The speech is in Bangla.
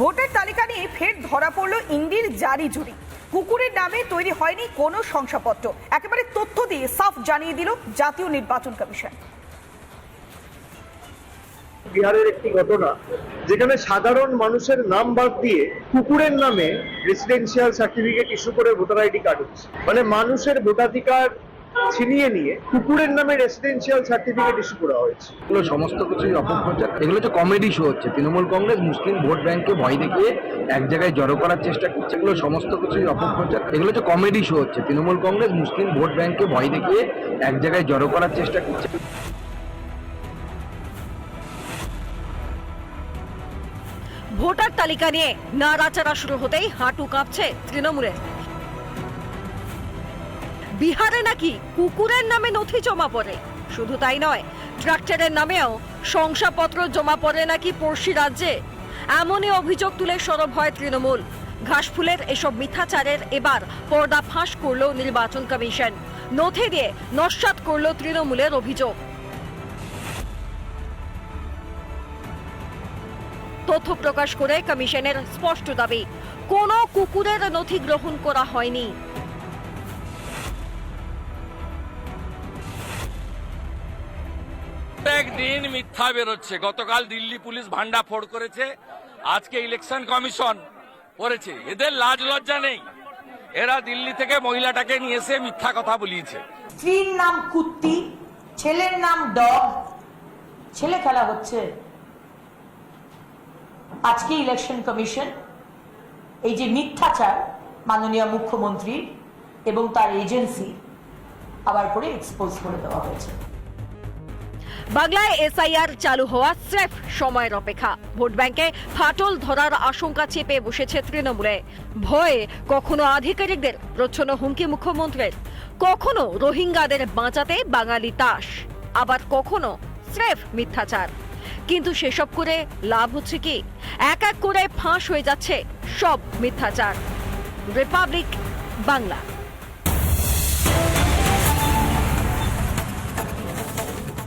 ভোটার তালিকা নিয়ে ফের ধরা পড়ল ইন্ডির জারি জুরি কুকুরের নামে তৈরি হয়নি কোনো শংসাপত্র। একেবারে তথ্য দিয়ে সাফ জানিয়ে দিল জাতীয় নির্বাচন কমিশন। বিহারের একটি ঘটনা, যেখানে সাধারণ মানুষের নাম বাদ দিয়ে কুকুরের নামে রেসিডেন্সিয়াল সার্টিফিকেট ইস্যু করে ভোটার আইডি কার্ড হচ্ছে। মানে মানুষের ভোটাধিকার ছিনিয়ে নিয়ে কুকুরের নামে রেসিডেন্সিয়াল সার্টিফিকেট ইস্যু করা হয়েছে। এগুলো সমস্ত কিছুই অপপ্রচার। এগুলো হচ্ছে কমেডি শো হচ্ছে। তৃণমূল কংগ্রেস মুসলিম ভোট ব্যাংককে ভয় দেখিয়ে এক জায়গায় জড়ো করার চেষ্টা করছে। এগুলো সমস্ত কিছুই অপপ্রচার। এগুলো হচ্ছে কমেডি শো হচ্ছে। তৃণমূল কংগ্রেস মুসলিম ভোট ব্যাংককে ভয় দেখিয়ে এক জায়গায় জড়ো করার চেষ্টা করছে। ভোটার তালিকা নিয়ে নাড়াচাড়া শুরু হতেই হাঁটু কাঁপছে তৃণমূলের। বিহারে নাকি কুকুরের নামে নথি জমা পড়ে? শুধু তাই নয়, ট্রাক্টরের নামেও শংসাপত্র জমা পড়ে নাকি পড়শি রাজ্যে? এমনই অভিযোগ তুলে সরব হয় তৃণমূল। ঘাসফুলের এসব মিথ্যাচারের এবার পর্দা ফাঁস করল নির্বাচন কমিশন। নথি দিয়ে নস্বাত করল তৃণমূলের অভিযোগ। তথ্য প্রকাশ করে কমিশনের স্পষ্ট দাবি, কোনো কুকুরের নথি গ্রহণ করা হয়নি। একদিন মিথ্যা বেরোচ্ছে। গতকাল দিল্লি পুলিশ ভান্ডা ফোড় করেছে, আজকে ইলেকশন কমিশন করেছে। এদের লাজ লজ্জা নেই। এরা দিল্লি থেকে মহিলাটাকে নিয়ে এসে মিথ্যা কথা বলিয়েছে। স্ত্রীর নাম কুত্তি, ছেলের নাম ডগ। ছেলে খেলা হচ্ছে। আজকে ইলেকশন কমিশন এই যে মিথ্যাচার মাননীয় মুখ্যমন্ত্রী এবং তার এজেন্সি আবার করে এক্সপোজ করে দেওয়া হয়েছে। বাংলায় এসআইআর চালু হওয়া স্রেফ সময়ের অপেক্ষা। ভোট ব্যাংকে ফাটল ধরার আশঙ্কা চেপে বসেছে তৃণমূলে। ভয়ে কখনো আধিকারিকদের প্রচ্ছন্ন হুমকি মুখ্যমন্ত্রীর। কখনো রোহিঙ্গাদের বাঁচাতে বাঙালি তাস। আবার কখনো স্রেফ মিথ্যাচার। কিন্তু সেসব করে লাভ হচ্ছে কি? এক এক করে ফাঁস হয়ে যাচ্ছে সব মিথ্যাচার। রিপাবলিক বাংলা।